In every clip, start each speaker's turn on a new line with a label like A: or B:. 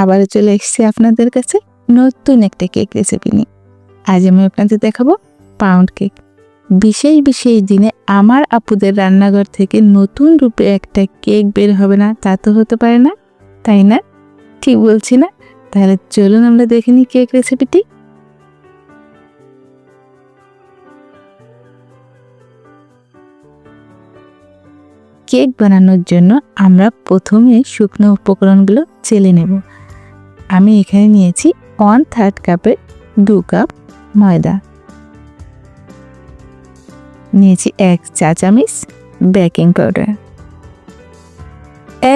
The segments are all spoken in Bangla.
A: আবার চলে এসেছি আপনাদের কাছে নতুন একটা কেক রেসিপি নিয়ে। আজ আমি আপনাদের দেখাবো পাউন্ড কেক বিশেষ বিশেষ দিনে আমার আপুদের রান্নাঘর থেকে নতুন রূপে একটা কেক বের হবে না, তা তো হতে পারে না, তাই না? ঠিক বলছি না? তাহলে চলুন আমরা দেখে নিই কেক রেসিপিটি কেক বানানোর জন্য আমরা প্রথমে শুকনো উপকরণগুলো চেলে নেব। আমি এখানে নিয়েছি ওয়ান থার্ড কাপের দু কাপ ময়দা। নিয়েছি এক চা চামচ বেকিং পাউডার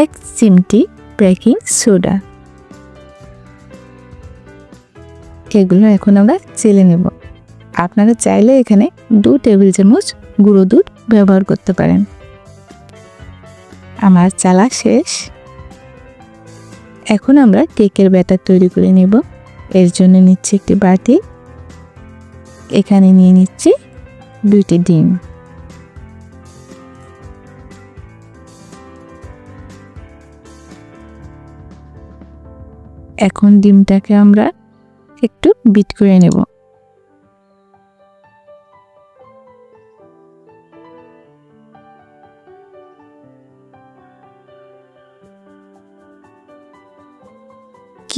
A: এক চিমটি বেকিং সোডা এগুলো এখন আমরা চেলে নেব। আপনারা চাইলে এখানে দু টেবিল চামচ গুঁড়ো দুধ ব্যবহার করতে পারেন। আমার চালা শেষ। এখন আমরা কেকের ব্যাটার তৈরি করে নেব। এর জন্য নিচ্ছি একটি বাটি। এখানে নিয়ে নিচ্ছি দুইটি ডিম। এখন ডিমটাকে আমরা একটু বিট করে নেব।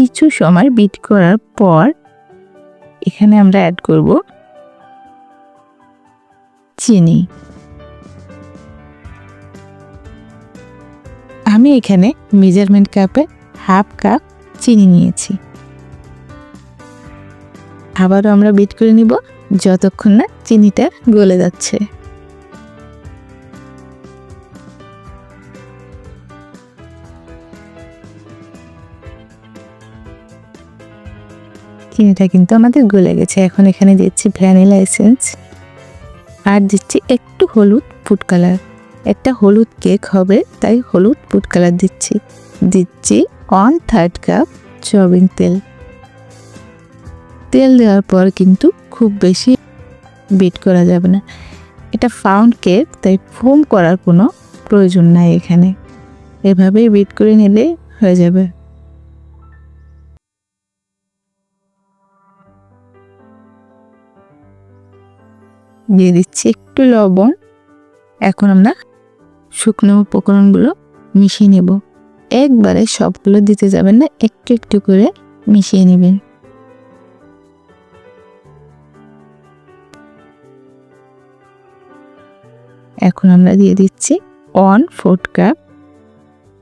A: কিছু সময় বিট করার পর এখানে আমরা অ্যাড করব চিনি। আমি এখানে মেজারমেন্ট কাপে হাফ কাপ চিনি নিয়েছি। আবারও আমরা বিট করে নিব, যতক্ষণ না চিনিটা গলে যাচ্ছে। চিনিটা কিন্তু আমাদের গলে গেছে। এখন এখানে দিচ্ছি ভ্যানিলা এসেন্স আর দিচ্ছি একটু হলুদ ফুড কালার একটা হলুদ কেক হবে, তাই হলুদ ফুড কালার দিচ্ছি। দিচ্ছি ওয়ান থার্ড কাপ সয়াবিন তেল। তেল দেওয়ার পর কিন্তু খুব বেশি বিট করা যাবে না। এটা ফাউন্ড কেক তাই ফোম করার কোনো প্রয়োজন নাই এখানে। এভাবেই বিট করে নিলে হয়ে যাবে। দিয়ে দিচ্ছি একটু লবণ। এখন আমরা শুকনো উপকরণগুলো মিশিয়ে নেব। একবারে সবগুলো দিতে যাবেন না, একটু একটু করে মিশিয়ে নেবেন। এখন আমরা দিয়ে দিচ্ছি ওয়ান ফোর্থ কাপ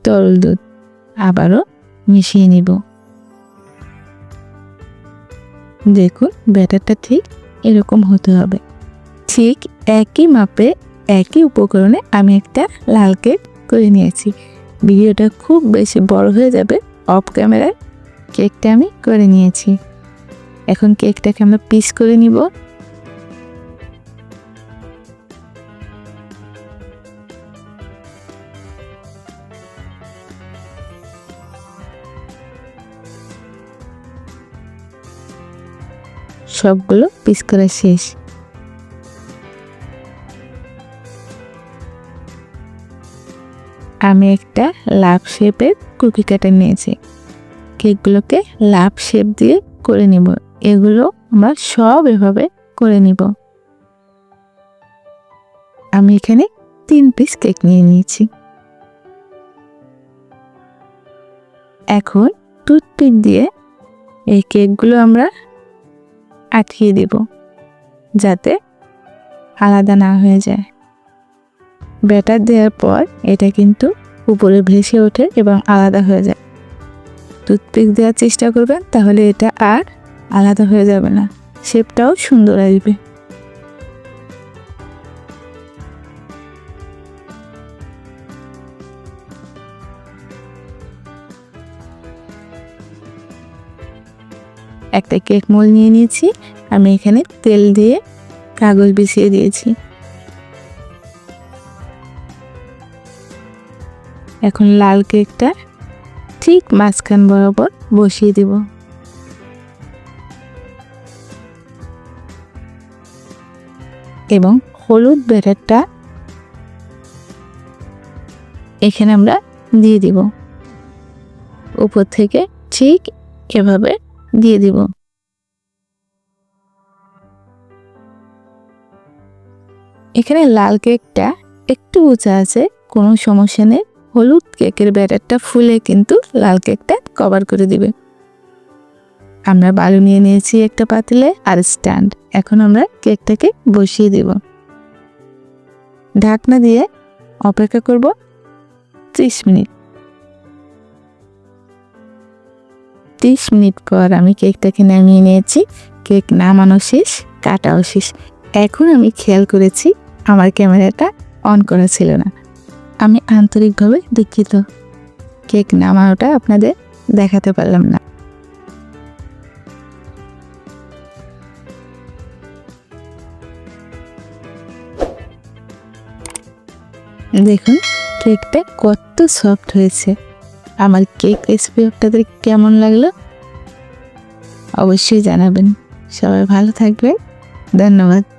A: তরল দুধ। আবারও মিশিয়ে নিব। দেখুন, ব্যাটারটা ঠিক এরকম হতে হবে। ঠিক একই মাপে, একই উপকরণে আমি একটা লাল কেক করে নিয়েছি। ভিডিওটা খুব বেশি বড় হয়ে যাবে অফ ক্যামেরায়। কেকটা আমি করে নিয়েছি। এখন কেকটাকে আমরা পিস করে নিব। সবগুলো পিস করা শেষ। আমি একটা লাভ শেপের কুকি কাটার নিয়েছি। কেকগুলোকে লাভ শেপ দিয়ে করে নিব। এগুলো আমরা সব এভাবে করে নিব। আমি এখানে তিন পিস কেক নিয়ে নিয়েছি। এখন টুথপিক দিয়ে এই কেকগুলো আমরা আটকিয়ে দেব, যাতে আলাদা না হয়ে যায়। ব্যাটার দেওয়ার পর এটা কিন্তু উপরে ভেসে ওঠে এবং আলাদা হয়ে যায়। টুথপিক দেওয়ার চেষ্টা করবেন, তাহলে এটা আর আলাদা হয়ে যাবে না। শেপটাও সুন্দর আসবে। একটা কেক মোল নিয়ে নিয়েছি। আমি এখানে তেল দিয়ে কাগজ বিছিয়ে দিয়েছি। এখন লাল কেকটা ঠিক মাঝখান বরাবর বসিয়ে দিব। এবং হলুদ ব্যাটারটা এখানে আমরা দিয়ে দিব। উপর থেকে ঠিক এভাবে দিয়ে দিব। এখানে লাল কেকটা একটু উঁচা আছে, কোনো সমস্যা নেই। হলুদ কেকের ব্যাটারটা ফুলে কিন্তু লাল কেকটা কভার করে দিবে। আমরা বালু নিয়ে নিয়েছি একটা পাতিলে আর স্ট্যান্ড। এখন আমরা কেকটাকে বসিয়ে দেব। ঢাকনা দিয়ে অপেক্ষা করব ত্রিশ মিনিট। ত্রিশ মিনিট পর আমি কেকটাকে নামিয়ে নিয়েছি। কেক নামানো শেষ, কাটাও শেষ। এখন আমি খেয়াল করেছি আমার ক্যামেরাটা অন করা ছিল না। আমি আন্তরিকভাবে দুঃখিত। কেক নামানোটা আপনাদের দেখাতে পারলাম না। দেখুন, কেকটা কত সফট হয়েছে। আমার কেক রেসিপি আপনাদের কেমন লাগল? অবশ্যই জানাবেন। সবাই ভালো থাকবে ধন্যবাদ।